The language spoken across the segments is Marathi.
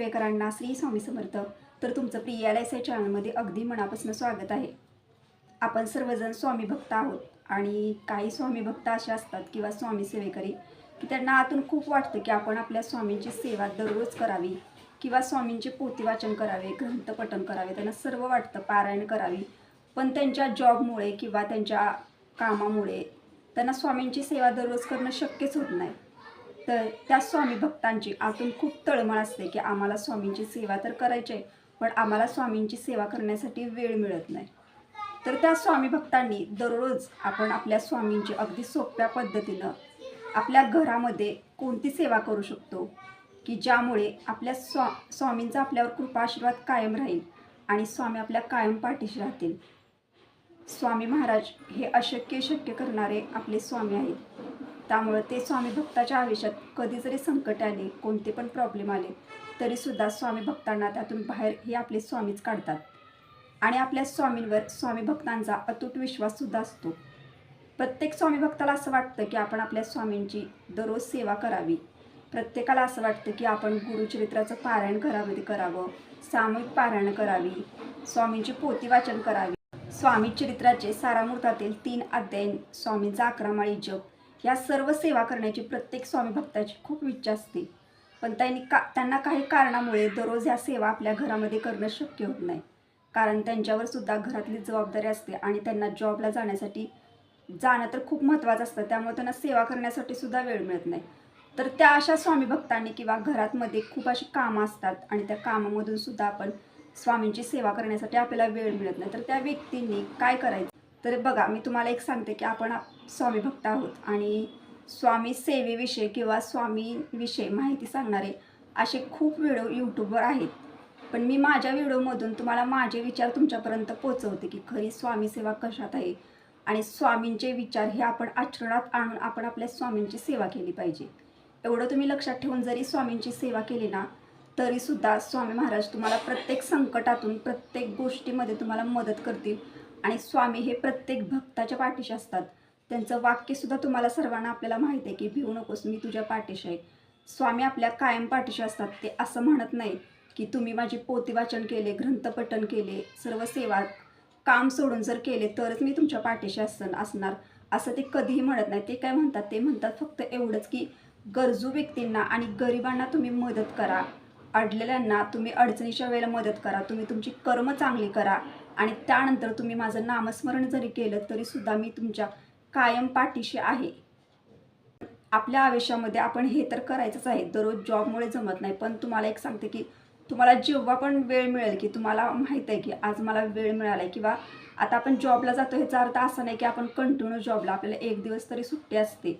सेवेकरांना श्री स्वामी समर्थ. तर तुमचं प्रिय एल एस आय चॅनलमध्ये अगदी मनापासून स्वागत आहे. आपण सर्वजण स्वामी भक्त आहोत आणि काही स्वामी भक्त असे असतात किंवा स्वामी सेवेकरी की त्यांना आतून खूप वाटतं की आपण आपल्या स्वामींची सेवा दररोज करावी किंवा स्वामींचे पोतीवाचन करावे ग्रंथपठन करावे त्यांना सर्व वाटतं पारायण करावी. पण त्यांच्या जॉबमुळे किंवा त्यांच्या कामामुळे त्यांना स्वामींची सेवा दररोज करणं शक्यच होत नाही. तर त्या स्वामी भक्तांची आतून खूप तळमळ असते की आम्हाला स्वामींची सेवा तर करायची आहे पण आम्हाला स्वामींची सेवा करण्यासाठी वेळ मिळत नाही. तर त्या स्वामी भक्तांनी दररोज आपण आपल्या स्वामींची अगदी सोप्या पद्धतीनं आपल्या घरामध्ये कोणती सेवा करू शकतो की ज्यामुळे आपल्या स्वा स्वामींचा आपल्यावर कृपा आशीर्वाद कायम राहील आणि स्वामी आपल्या कायम पाठीशी राहतील. स्वामी महाराज हे अशक्य शक्य करणारे आपले स्वामी आहेत. त्यामुळं ते स्वामी भक्ताच्या आयुष्यात कधी जरी संकट आले कोणते पण प्रॉब्लेम आले तरीसुद्धा स्वामी भक्तांना त्यातून बाहेर हे आपले स्वामीच काढतात. आणि आपल्या स्वामींवर स्वामी भक्तांचा अतूट विश्वाससुद्धा असतो. प्रत्येक स्वामी भक्ताला असं वाटतं की आपण आपल्या स्वामींची दररोज सेवा करावी. प्रत्येकाला असं वाटतं की आपण गुरुचरित्राचं पारायण घरामध्ये करावं. सामूहिक पारायण करावी. स्वामींची पोती वाचन करावी. स्वामी चरित्राचे सारामूर्तातील तीन अध्याय स्वामींचा अकरामाळी जप या सर्व सेवा करण्याची प्रत्येक स्वामी भक्ताची खूप इच्छा असते. पण त्यांनी का त्यांना काही कारणामुळे दररोज ह्या सेवा आपल्या घरामध्ये करणं शक्य होत नाही. कारण त्यांच्यावर सुद्धा घरातली जबाबदारी असते आणि त्यांना जॉबला जाण्यासाठी जाणं तर खूप महत्त्वाचं असतं. त्यामुळे त्यांना सेवा करण्यासाठी सुद्धा वेळ मिळत नाही. तर त्या अशा स्वामी भक्तांनी किंवा घरातमध्ये खूप अशी कामं असतात आणि त्या कामामधून सुद्धा आपण स्वामींची सेवा करण्यासाठी आपल्याला वेळ मिळत नाही. तर त्या व्यक्तींनी काय करायचं? तर बघा मी तुम्हाला एक सांगते की आपण स्वामी भक्त आहोत आणि स्वामी सेवेविषयी किंवा स्वामीविषयी माहिती सांगणारे असे खूप व्हिडिओ यूट्यूबवर आहेत. पण मी माझ्या व्हिडिओमधून तुम्हाला माझे विचार तुमच्यापर्यंत पोचवते की खरी स्वामी सेवा कशात आहे आणि स्वामींचे विचार हे आपण आचरणात आणून आपण आपल्या स्वामींची सेवा केली पाहिजे. एवढं तुम्ही लक्षात ठेवून जरी स्वामींची सेवा केली ना तरीसुद्धा स्वामी महाराज तुम्हाला प्रत्येक संकटातून प्रत्येक गोष्टीमध्ये तुम्हाला मदत करतील आणि स्वामी हे प्रत्येक भक्ताच्या पाठीशी असतात. त्यांचं वाक्यसुद्धा तुम्हाला सर्वांना आपल्याला माहिती आहे की भिवू नकोस मी तुझ्या पाठीशी आहे. स्वामी आपल्या कायम पाठीशी असतात. ते असं म्हणत नाही की तुम्ही माझी पोती वाचन केले ग्रंथपठन केले सर्व सेवा काम सोडून जर केले तरच मी तुमच्या पाठीशी असन असणार. असं ते कधीही म्हणत नाही. ते काय म्हणतात? ते म्हणतात फक्त एवढंच की गरजू व्यक्तींना आणि गरिबांना तुम्ही मदत करा. अडलेल्यांना तुम्ही अडचणीच्या वेळेला मदत करा. तुम्ही तुमची कर्म चांगली करा. आणि त्यानंतर तुम्ही माझं नामस्मरण जरी केलं तरीसुद्धा मी तुमच्या कायम पाठीशी आहे. आपल्या आयुष्यामध्ये आपण हे तर करायचंच आहे. दररोज जॉबमुळे जमत नाही. पण तुम्हाला एक सांगते की तुम्हाला जेव्हा पण वेळ मिळेल की तुम्हाला माहीत आहे की आज मला वेळ मिळाला आहे किंवा आता आपण जॉबला जातो ह्याचा अर्थ असा नाही की आपण कंटिन्यू जॉबला. आपल्याला एक दिवस तरी सुट्टी असते.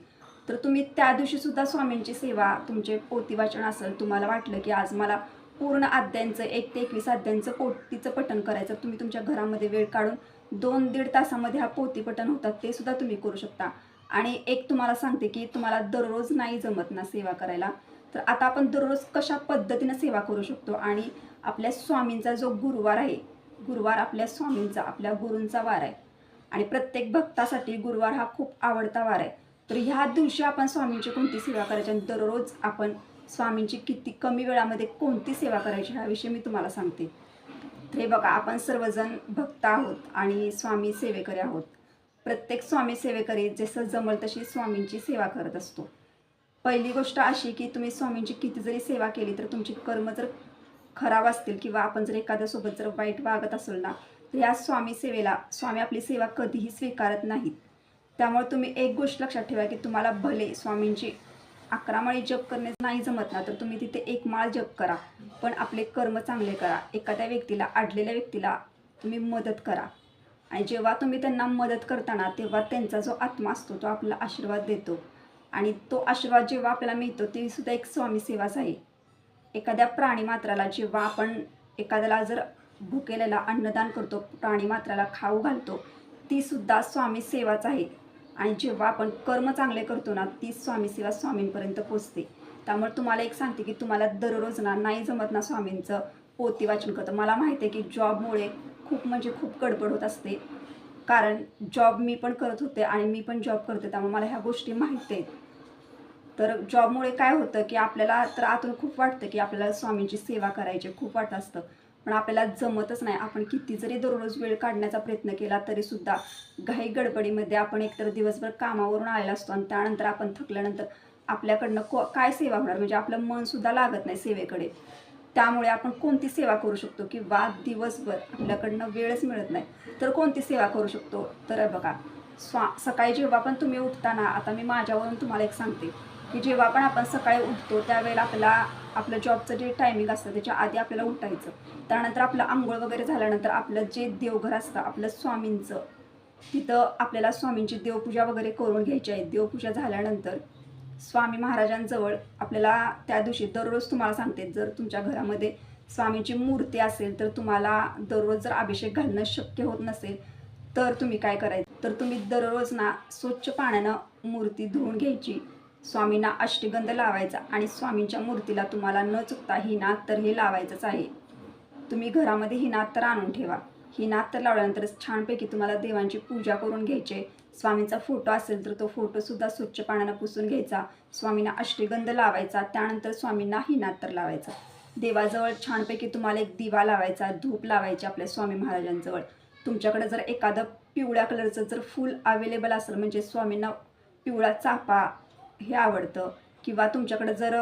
तर तुम्ही त्या दिवशीसुद्धा स्वामींची सेवा तुमचे पोती वाचन असेल तुम्हाला वाटलं की आज मला पूर्ण अध्यायांचं एक ते एकवीस अध्यायांचं पोतीचं पठण करायचं तुम्ही तुमच्या घरामध्ये वेळ काढून दोन दीड तासामध्ये हा पोती पठण होतात ते सुद्धा तुम्ही करू शकता. आणि एक तुम्हाला सांगते की तुम्हाला दररोज नाही जमत ना सेवा करायला. तर आता आपण दररोज कशा पद्धतीनं सेवा करू शकतो? आणि आपल्या स्वामींचा जो गुरुवार आहे गुरुवार आपल्या स्वामींचा आपल्या गुरूंचा वार आहे. आणि प्रत्येक भक्तासाठी गुरुवार हा खूप आवडता वार आहे. तर ह्या दिवशी आपण स्वामींची कोणती सेवा करायची आणि दररोज आपण स्वामींची किती कमी वेळामध्ये कोणती सेवा करायची ह्याविषयी मी तुम्हाला सांगते. तर हे बघा आपण सर्वजण भक्त आहोत आणि स्वामी सेवेकरी आहोत. प्रत्येक स्वामी सेवेकरी जसं जमल तशी स्वामींची सेवा करत असतो. पहिली गोष्ट अशी की तुम्ही स्वामींची किती जरी सेवा केली तर तुमची कर्म जर खराब असतील किंवा आपण जर एखाद्यासोबत जर वाईट वागत असेल ना तर या स्वामी सेवेला स्वामी आपली सेवा कधीही स्वीकारत नाहीत. त्यामुळे तुम्ही एक गोष्ट लक्षात ठेवा की तुम्हाला भले स्वामींची अकरा माळी जप करणे नाही जमत ना तर तुम्ही तिथे एक माळ जप करा. पण आपले कर्म चांगले करा. एखाद्या व्यक्तीला अडलेल्या व्यक्तीला तुम्ही मदत करा. आणि जेव्हा तुम्ही त्यांना मदत करताना तेव्हा त्यांचा जो आत्मा असतो तो आपला आशीर्वाद देतो. आणि तो आशीर्वाद जेव्हा आपल्याला मिळतो तेसुद्धा एक स्वामी सेवाच आहे. एखाद्या प्राणीमात्राला जेव्हा आपण एखाद्याला जर भुकेलेला अन्नदान करतो प्राणीमात्राला खाऊ घालतो ती सुद्धा स्वामी सेवाच आहे. आणि जेव्हा आपण कर्म चांगले करतो ना ती स्वामी सेवा स्वामींपर्यंत पोचते. त्यामुळे तुम्हाला एक सांगते की तुम्हाला दररोज ना नाही जमत ना स्वामींचं पोती वाचन करतं मला माहिती आहे की जॉबमुळे खूप म्हणजे खूप गडबड होत असते. कारण जॉब मी पण करत होते आणि मी पण जॉब करते त्यामुळे मला ह्या गोष्टी माहिती आहेत. तर जॉबमुळे काय होतं की आपल्याला तर आतून खूप वाटतं की आपल्याला स्वामींची सेवा करायची खूप वाटत असतं. पण आपल्याला जमतच नाही. आपण किती जरी दररोज वेळ काढण्याचा प्रयत्न केला तरीसुद्धा घाई गडबडीमध्ये आपण एकतर दिवसभर कामावरून आलेला असतो आणि त्यानंतर आपण थकल्यानंतर आपल्याकडनं को काय सेवा होणार? म्हणजे आपलं मनसुद्धा लागत नाही सेवेकडे. त्यामुळे आपण कोणती सेवा करू शकतो किंवा दिवसभर आपल्याकडनं वेळच मिळत नाही? तर कोणती सेवा करू शकतो? तर बघा स्वा सकाळी जेव्हा पण तुम्ही उठताना आता मी माझ्यावरून तुम्हाला एक सांगते. की जेव्हा पण आपण सकाळी उठतो त्यावेळेला आपल्याला आपलं जॉबचं जे टायमिंग असतं त्याच्या आधी आपल्याला उठायचं. त्यानंतर आपलं आंघोळ वगैरे झाल्यानंतर आपलं जे देवघर असतं आपलं स्वामींचं तिथं आपल्याला स्वामींची देवपूजा वगैरे करून घ्यायची आहे. देवपूजा झाल्यानंतर स्वामी महाराजांजवळ आपल्याला त्या दिवशी दररोज तुम्हाला सांगते जर तुमच्या घरामध्ये स्वामींची मूर्ती असेल तर तुम्हाला दररोज जर अभिषेक घालणं शक्य होत नसेल तर तुम्ही काय करायचं? तर तुम्ही दररोज ना स्वच्छ पाण्यानं मूर्ती धुवून घ्यायची. स्वामींना अष्टगंध लावायचा आणि स्वामींच्या मूर्तीला तुम्हाला न चुकता ही नाथ तर हे लावायचंच आहे. तुम्ही घरामध्ये ही नाथ तर आणून ठेवा. ही नाथ तर लावल्यानंतर छानपैकी तुम्हाला देवांची पूजा करून घ्यायचे. स्वामींचा फोटो असेल तर तो फोटोसुद्धा स्वच्छ पाण्यानं पुसून घ्यायचा. स्वामींना अष्टगंध लावायचा. त्यानंतर स्वामींना ही नाथ तर लावायचा. देवाजवळ छानपैकी तुम्हाला एक दिवा लावायचा धूप लावायचे आपल्या स्वामी महाराजांजवळ. तुमच्याकडे जर एखादं पिवळ्या कलरचं जर फूल अवेलेबल असेल म्हणजे स्वामींना पिवळा चाफा हे आवडतं. किंवा तुमच्याकडं जर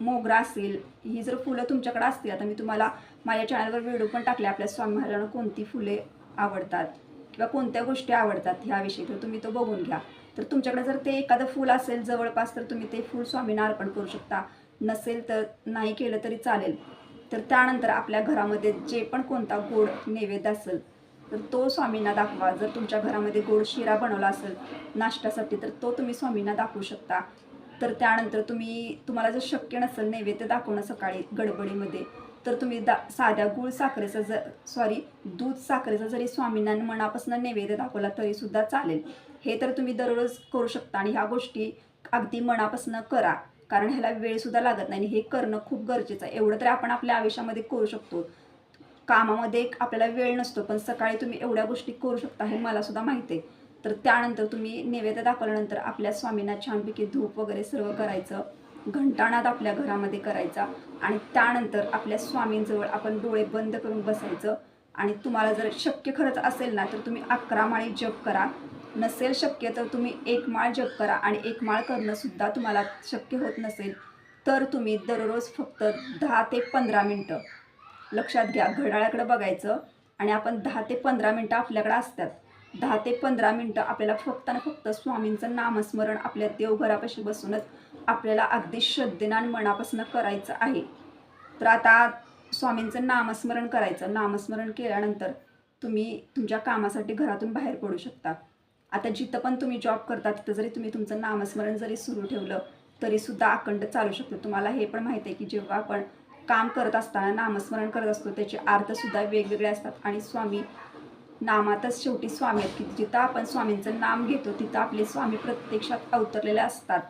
मोगरा असेल ही जर फुलं तुमच्याकडे असतील आता मी तुम्हाला माझ्या चॅनलवर व्हिडिओ पण टाकले आपल्या स्वामी महाराजांना कोणती फुले आवडतात? किंवा कोणत्या गोष्टी आवडतात ह्याविषयी तर तुम्ही तो बघून घ्या. तर तुमच्याकडे जर ते एखादं फूल असेल जवळपास तर तुम्ही ते फूल स्वामींना अर्पण करू शकता. नसेल तर नाही केलं तरी चालेल. तर त्यानंतर आपल्या घरामध्ये जे पण कोणता गोड नैवेद्य असेल तर तो स्वामींना दाखवा. जर तुमच्या घरामध्ये गोड शिरा बनवला असेल नाश्त्यासाठी तर तो तुम्ही स्वामींना दाखवू शकता. तर त्यानंतर तुम्ही तुम्हाला जर शक्य नसेल नैवेद्य दाखवणं सकाळी गडबडीमध्ये तर तुम्ही दा साध्या गुळ साखरेचा ज सॉरी दूध साखरेचा जरी स्वामींना मनापासून नैवेद्य दाखवला तरीसुद्धा चालेल. हे तर तुम्ही दररोज करू शकता आणि ह्या गोष्टी अगदी मनापासून करा. कारण ह्याला वेळसुद्धा लागत नाही आणि हे करणं खूप गरजेचं आहे. एवढं तरी आपण आपल्या आयुष्यामध्ये करू शकतो. कामामध्ये एक आपल्याला वेळ नसतो पण सकाळी तुम्ही एवढ्या गोष्टी करू शकता हे मला सुद्धा माहिती आहे. तर त्यानंतर तुम्ही नैवेद्य दाखवल्यानंतर आपल्या स्वामींना छानपैकी धूप वगैरे सर्व करायचं घंटानाद आपल्या घरामध्ये करायचा आणि त्यानंतर आपल्या स्वामींजवळ आपण डोळे बंद करून बसायचं. आणि तुम्हाला जर शक्य खरंच असेल ना तर तुम्ही अकरा माळी जप करा. नसेल शक्य तर तुम्ही एक माळ जप करा आणि एक माळ करणंसुद्धा तुम्हाला शक्य होत नसेल तर तुम्ही दररोज फक्त दहा ते पंधरा मिनटं लक्षात घ्या घड्याळाकडे बघायचं आणि आपण दहा ते पंधरा मिनटं आपल्याकडे असतात. दहा ते पंधरा मिनटं आपल्याला फक्त आणि फक्त स्वामींचं नामस्मरण आपल्या देवघरापाशी बसूनच आपल्याला अगदी श्रद्धेनं आणि मनापासून करायचं आहे. तर आता स्वामींचं नामस्मरण करायचं. नामस्मरण केल्यानंतर तुम्ही तुमच्या कामासाठी घरातून बाहेर पडू शकता. आता जिथं पण तुम्ही जॉब करता तिथं जरी तुम्ही तुमचं नामस्मरण जरी सुरू ठेवलं तरीसुद्धा अखंड चालू शकतं. तुम्हाला हे पण माहीत आहे की जेव्हा आपण काम करत असताना नामस्मरण करत असतो. त्याचे अर्थसुद्धा वेगवेगळे असतात. आणि स्वामी नामातच शेवटी स्वामी आहेत. की जिथं आपण स्वामींचं नाम घेतो तिथं आपले स्वामी प्रत्यक्षात अवतरलेले असतात.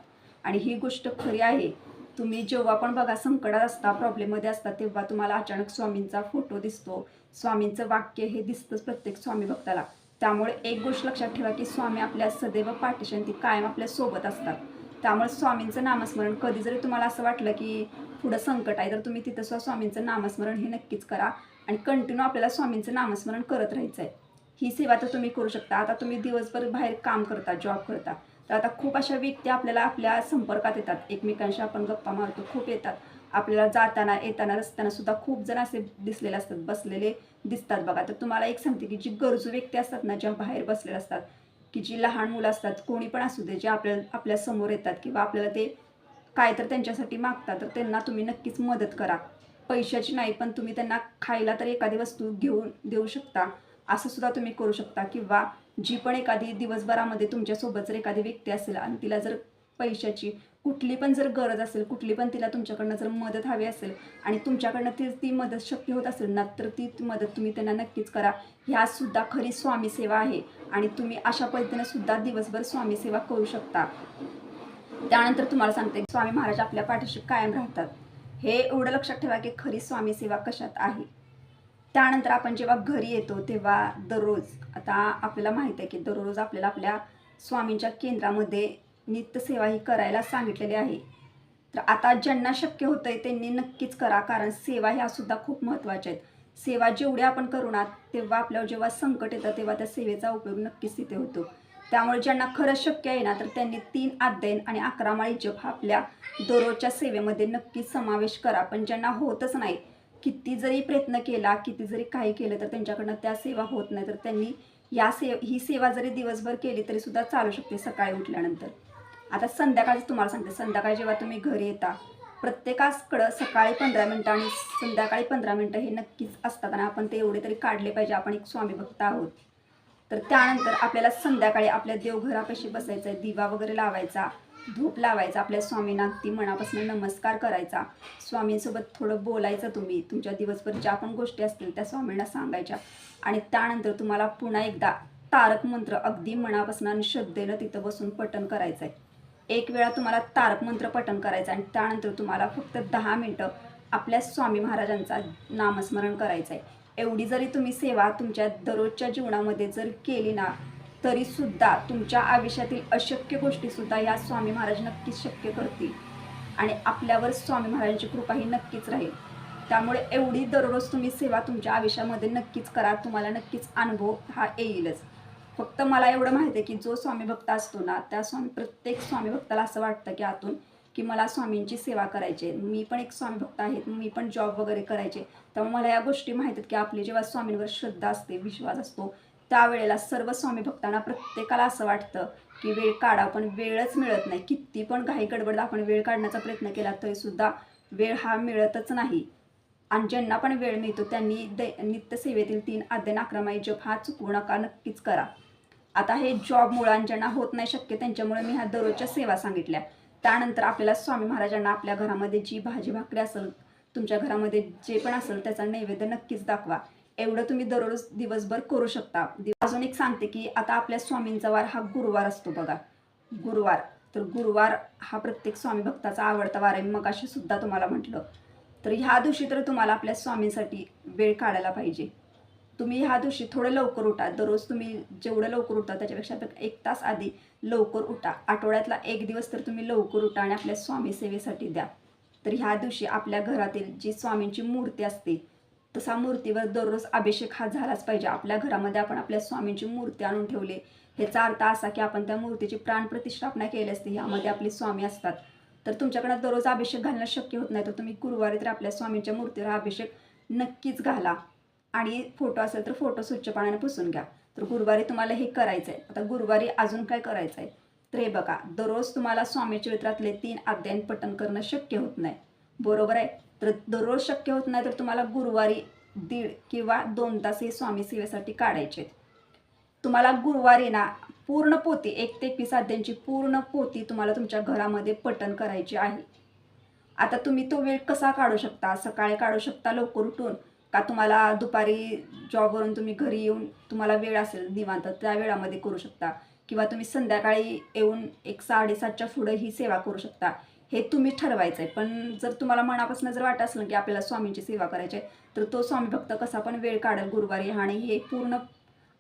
आणि ही गोष्ट खरी आहे. तुम्ही जेव्हा पण बघा संकटात असता प्रॉब्लेममध्ये असता तेव्हा तुम्हाला अचानक स्वामींचा फोटो दिसतो. स्वामींचं वाक्य हे दिसतंच प्रत्येक स्वामी भक्ताला त्यामुळे एक गोष्ट लक्षात ठेवा की स्वामी आपल्या सदैव पाठीशी ती कायम आपल्यासोबत असतात. त्यामुळे स्वामींचं नामस्मरण कधी जरी तुम्हाला असं वाटलं की पुढं संकट आहे तर तुम्ही तिथं सुद्धा स्वामींचं नामस्मरण हे नक्कीच करा. आणि कंटिन्यू आपल्याला स्वामींचं नामस्मरण करत राहायचं आहे ही सेवा तर तुम्ही करू शकता. आता तुम्ही दिवसभर बाहेर काम करता जॉब करता. तर आता खूप अशा व्यक्ती आपल्याला आपल्या संपर्कात येतात. एकमेकांशी आपण गप्पा मारतो खूप येतात. आपल्याला जाताना येताना रस्त्यानं सुद्धा खूप जण असे दिसलेले असतात बसलेले दिसतात बघा. तर तुम्हाला एक सांगते की जी गरजू व्यक्ती असतात ना ज्या बाहेर बसलेल्या असतात की जी लहान मुलं असतात कोणी पण असू दे जे आपल्या आपल्यासमोर येतात किंवा आपल्याला ते काय तर त्यांच्यासाठी मागतात तर त्यांना तुम्ही नक्कीच मदत करा. पैशाची नाही पण तुम्ही त्यांना खायला तर एखादी वस्तू घेऊन देऊ शकता. असं सुद्धा तुम्ही करू शकता. किंवा जी पण एखादी दिवसभरामध्ये तुमच्यासोबत जर एखादी व्यक्ती असेल आणि तिला जर पैशाची कुठली पण जर गरज असेल कुठली पण तिला तुमच्याकडनं जर मदत हवी असेल आणि तुमच्याकडनं ती ती मदत शक्य होत असेल ना तर ती मदत तुम्ही त्यांना नक्कीच करा. ह्या सुद्धा खरी स्वामी सेवा आहे आणि तुम्ही अशा पद्धतीने सुद्धा दिवसभर स्वामी सेवा करू शकता. त्यानंतर तुम्हाला सांगते स्वामी महाराज आपल्या पाठीशी कायम राहतात. हे एवढं लक्षात ठेवा की खरी स्वामी सेवा कशात आहे? त्यानंतर आपण जेव्हा घरी येतो तेव्हा दररोज आता आपल्याला माहीत आहे की दररोज आपल्याला आपल्या स्वामींच्या केंद्रामध्ये नित्यसेवा ही करायला सांगितलेली आहे. तर आता ज्यांना शक्य होतंय त्यांनी नक्कीच करा कारण सेवा ह्या सुद्धा खूप महत्त्वाच्या आहेत. सेवा जेवढ्या आपण करू ना तेव्हा आपल्यावर जेव्हा संकट येतं तेव्हा त्या सेवेचा उपयोग नक्कीच तिथे होतो. त्यामुळे ज्यांना खरंच शक्य आहे ना तर त्यांनी तीन अध्ययन आणि अकरा माळी जप आपल्या दररोजच्या सेवेमध्ये नक्कीच समावेश करा. पण ज्यांना होतच नाही किती जरी प्रयत्न केला किती जरी काही केलं तर त्यांच्याकडनं त्या सेवा होत नाही. तर त्यांनी या से ही सेवा जरी दिवसभर केली तरी सुद्धा चालू शकते सकाळी उठल्यानंतर. आता संध्याकाळचं तुम्हाला सांगते. संध्याकाळी जेव्हा तुम्ही घरी येता प्रत्येकाकडं सकाळी पंधरा मिनटं आणि संध्याकाळी पंधरा मिनटं हे नक्कीच असतात. आणि आपण ते एवढे तरी काढले पाहिजे. आपण एक स्वामी भक्त आहोत. तर त्यानंतर आपल्याला संध्याकाळी आपल्या देवघरापाशी बसायचं आहे दिवा वगैरे लावायचा धूप लावायचा आपल्या स्वामींना ती मनापासून नमस्कार करायचा. स्वामींसोबत थोडं बोलायचं तुम्ही तुमच्या दिवसभर ज्या पण गोष्टी असतील त्या स्वामींना सांगायच्या. आणि त्यानंतर तुम्हाला पुन्हा एकदा तारक मंत्र अगदी मनापासून आणि श्रद्धेनं तिथं बसून पठण करायचं आहे एक वेळा तुम्हाला तारक मंत्र पठण करायचं आणि त्यानंतर तुम्हाला फक्त दहा मिनटं आपल्या स्वामी महाराजांचा नामस्मरण करायचं आहे एवढी जरी तुम्ही सेवा तुमच्या दररोजच्या जीवनामध्ये जर केली ना तरीसुद्धा तुमच्या आयुष्यातील अशक्य गोष्टीसुद्धा या स्वामी महाराज नक्कीच शक्य करतील. आणि आपल्यावर स्वामी महाराजांची कृपा ही नक्कीच राहील. त्यामुळे एवढी दररोज तुम्ही सेवा तुमच्या आयुष्यामध्ये नक्कीच करा तुम्हाला नक्कीच अनुभव हा येईलच. फक्त मला एवढं माहिती आहे की जो स्वामी भक्त असतो ना त्या स्वामी प्रत्येक स्वामी भक्ताला असं वाटतं की आतून की मला स्वामींची सेवा करायची आहे. मी पण एक स्वामी भक्त आहेत मी पण जॉब वगैरे करायचे. त्यामुळे मला या गोष्टी माहीत आहेत की आपली जेव्हा स्वामींवर श्रद्धा असते विश्वास असतो त्यावेळेला सर्व स्वामी भक्तांना प्रत्येकाला असं वाटतं की वेळ काढा पण वेळच मिळत नाही. किती पण घाई गडबड आपण वेळ काढण्याचा प्रयत्न केला तरीसुद्धा वेळ हा मिळतच नाही. आणि ज्यांना पण वेळ मिळतो त्यांनी दै नित्यसेवेतील तीन अध्ययन अक्रमाई जप हा चुकवू नका नक्कीच करा. आता हे जॉबमुळे आणि ज्यांना होत नाही शक्य त्यांच्यामुळे मी ह्या दररोजच्या सेवा सांगितल्या. त्यानंतर आपल्याला स्वामी महाराजांना आपल्या घरामध्ये जी भाजी भाकरी असेल तुमच्या घरामध्ये जे पण असेल त्याचा नैवेद्य नक्कीच दाखवा. एवढं तुम्ही दररोज दिवसभर करू शकता. अजून एक सांगते की आता आपल्या स्वामींचा वार हा गुरुवार असतो बघा. गुरुवार. तर गुरुवार हा प्रत्येक स्वामी भक्ताचा आवडता वार आहे. मग अशी सुद्धा तुम्हाला म्हटलं. तर ह्या दिवशी तर तुम्हाला आपल्या स्वामींसाठी वेळ काढायला पाहिजे. तुम्ही ह्या दिवशी थोडं लवकर उठा. दररोज तुम्ही जेवढं लवकर उठा त्याच्यापेक्षा एक तास आधी लवकर उठा. आठवड्यातला एक दिवस तर तुम्ही लवकर उठा आणि आपल्या स्वामी सेवेसाठी द्या. तर ह्या दिवशी आपल्या घरातील जी स्वामींची मूर्ती असते तसा मूर्तीवर दररोज अभिषेक हा झालाच पाहिजे. आपल्या घरामध्ये आपण आपल्या स्वामींची मूर्ती आणून ठेवले. ह्याचा अर्थ असा की आपण त्या मूर्तीची प्राणप्रतिष्ठापना केली असते. ह्यामध्ये आपले स्वामी असतात. तर तुमच्याकडे दररोज अभिषेक घालणं शक्य होत नाही. तर तुम्ही गुरुवारी तर आपल्या स्वामींच्या मूर्तीवर अभिषेक नक्कीच घाला. आणि फोटो असेल तर फोटो स्वच्छ पाण्याने पुसून घ्या. तर गुरुवारी तुम्हाला हे करायचं आहे आता गुरुवारी अजून काय करायचं आहे तर हे बघा दररोज तुम्हाला स्वामी चरित्रातले तीन अध्ययन पठण करणं शक्य होत नाही. बरोबर आहे? तर दररोज शक्य होत नाही तर तुम्हाला गुरुवारी दीड किंवा दोन तास हे स्वामी सेवेसाठी काढायचे आहेत. तुम्हाला गुरुवारी ना पूर्ण पोती एक ते एकवीस अध्यायांची पूर्ण पोती तुम्हाला तुमच्या घरामध्ये पठण करायची आहे. आता तुम्ही तो वेळ कसा काढू शकता? सकाळी काढू शकता लवकर उठून? का तुम्हाला दुपारी जॉबवरून तुम्ही घरी येऊन तुम्हाला वेळ असेल निवांत त्या वेळामध्ये करू शकता. किंवा तुम्ही संध्याकाळी येऊन एक साडेसातच्या पुढं ही सेवा करू शकता. हे तुम्ही ठरवायचं आहे पण जर तुम्हाला मनापासून जर वाटत असेल की आपल्याला स्वामींची सेवा करायची आहे तर तो स्वामी भक्त कसा पण वेळ काढेल गुरुवारी आणि हे पूर्ण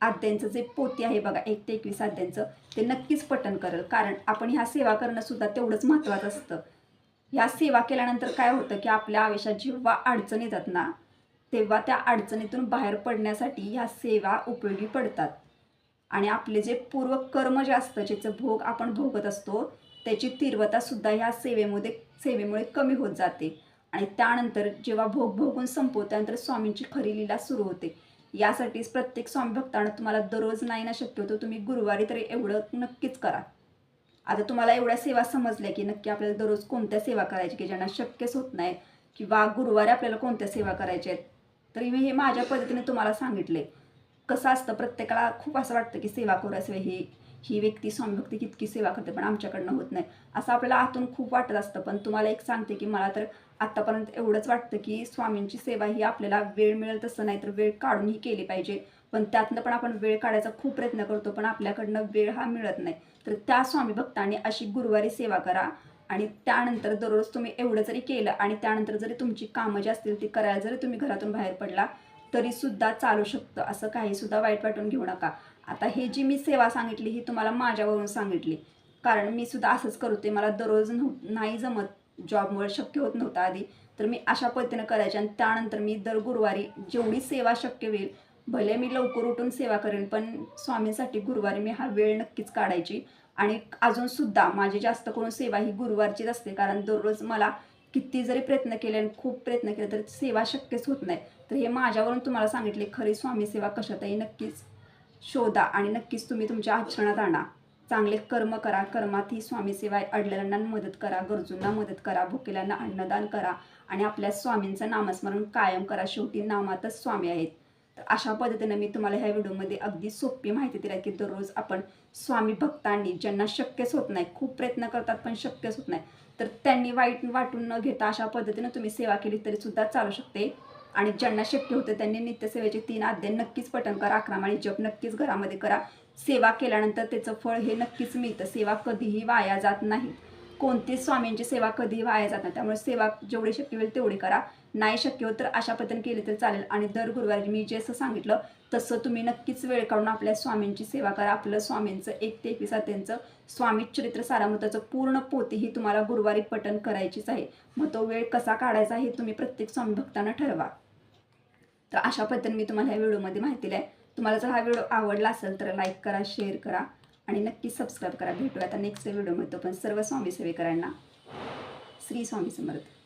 आद्यांचं जे पोती आहे बघा एक ते एकवीस आद्यांचं ते नक्कीच पटन करेल. कारण आपण ह्या सेवा करणं सुद्धा तेवढंच महत्त्वाचं असतं. ह्या सेवा केल्यानंतर काय होतं की आपल्या आयुष्यात जेव्हा अडचण येतात ना तेव्हा त्या अडचणीतून बाहेर पडण्यासाठी ह्या सेवा उपयोगी पडतात. आणि आपले जे पूर्व कर्म जे असतं ज्याचं भोग आपण भोगत असतो त्याची तीव्रता सुद्धा ह्या सेवेमध्ये सेवेमुळे कमी होत जाते. आणि त्यानंतर जेव्हा भोग भोगून संपवतो त्यानंतर स्वामींची खरी लीला सुरू होते. यासाठीच प्रत्येक स्वामी भक्तानं तुम्हाला दररोज नाही ना शक्य तुम्ही गुरुवारी तरी एवढं नक्कीच करा. आता तुम्हाला एवढ्या सेवा समजल्या की नक्की आपल्याला दररोज कोणत्या सेवा करायची की ज्यांना शक्यच होत नाही? किंवा गुरुवारी आपल्याला कोणत्या सेवा करायच्या आहेत? तरी मी हे माझ्या पद्धतीने तुम्हाला सांगितले कसं असतं प्रत्येकाला खूप असं वाटतं की सेवा करू ही ही व्यक्ती स्वामी भक्ती कितकी सेवा करते पण आमच्याकडनं होत नाही. असं आपल्याला आतून खूप वाटत असतं. पण तुम्हाला एक सांगते की मला तर आत्तापर्यंत एवढंच वाटतं की स्वामींची सेवा ही आपल्याला वेळ मिळेल तसं नाही तर वेळ काढून ही केली पाहिजे. पण त्यातनं पण आपण वेळ काढायचा खूप प्रयत्न करतो पण आपल्याकडनं वेळ हा मिळत नाही. तर त्या स्वामी भक्तांनी अशी गुरुवारी सेवा करा. आणि त्यानंतर दररोज तुम्ही एवढं जरी केलं आणि त्यानंतर जरी तुमची कामं जी असतील ती करायला जरी तुम्ही घरातून बाहेर पडला तरी सुद्धा चालू शकतं. असं काहीसुद्धा वाईट वाटून घेऊ नका. आता हे जी मी सेवा सांगितली ही तुम्हाला माझ्यावरून सांगितली. कारण मी सुद्धा असंच करते. मला दररोज नव्ह नाही जमत. जॉबमुळे शक्य होत नव्हतं आधी. तर मी अशा पद्धतीनं करायचे आणि त्यानंतर मी दर गुरुवारी जेवढी सेवा शक्य होईल भले मी लवकर उठून सेवा करेन पण स्वामींसाठी गुरुवारी मी हा वेळ नक्कीच काढायची. आणि अजूनसुद्धा माझी जास्त करून सेवा ही गुरुवारचीच असते कारण दररोज मला किती जरी प्रयत्न केले आणि खूप प्रयत्न केले तरी सेवा शक्यच होत नाही. तर हे माझ्यावरून तुम्हाला सांगितले खरी स्वामी सेवा कशातही नक्कीच शोधा आणि नक्कीच तुम्ही तुमच्या आचरणात आणा. चांगले कर्म करा कर्मात ही स्वामी सेवा अडलेल्यांना मदत करा गरजूंना मदत करा भुकेल्यांना अन्नदान करा आणि आपल्या स्वामींचं नामस्मरण कायम करा. शेवटी नामातच स्वामी आहेत. तर अशा पद्धतीनं मी तुम्हाला ह्या व्हिडिओमध्ये अगदी सोपी माहिती दिली आहे की दररोज आपण स्वामी भक्तांनी ज्यांना शक्यच होत नाही खूप प्रयत्न करतात पण शक्यच होत नाही तर त्यांनी वाईट वाटून न घेता अशा पद्धतीनं तुम्ही सेवा केली तरीसुद्धा चालू शकते. आणि ज्यांना शक्य होतं त्यांनी नित्यसेवेचे तीन अध्याय नक्कीच पठण करा आणि जप नक्कीच घरामध्ये करा. सेवा केल्यानंतर त्याचं फळ हे नक्कीच मिळतं. सेवा कधीही वाया जात नाही. कोणतीच स्वामींची सेवा कधीही वाया जात नाही. त्यामुळे सेवा जेवढी शक्य होईल तेवढी करा. नाही शक्य होत तर अशा पद्धतीने केली तर चालेल. आणि दर गुरुवारी मी जसं सांगितलं तसं तुम्ही नक्कीच वेळ काढून आपल्या स्वामींची सेवा करा. आपलं स्वामींचं एक ते एकवीस त्यांचं स्वामी चरित्र सारामताचं पूर्ण पोती ही तुम्हाला गुरुवारी पठण करायचीच आहे. मग तो वेळ कसा काढायचा हे तुम्ही प्रत्येक स्वामी भक्तांना ठरवा. तर अशा पद्धतीने मी तुम्हाला या व्हिडिओमध्ये माहिती आहे. तुम्हाला जर हा व्हिडिओ आवडला असेल तर लाईक करा शेअर करा. आणि नक्की सबस्क्राईब करा. भेटूया आता नेक्स्ट व्हिडिओमध्ये तो पण सर्व स्वामी सेवेकरांना. श्री स्वामी समर्थ.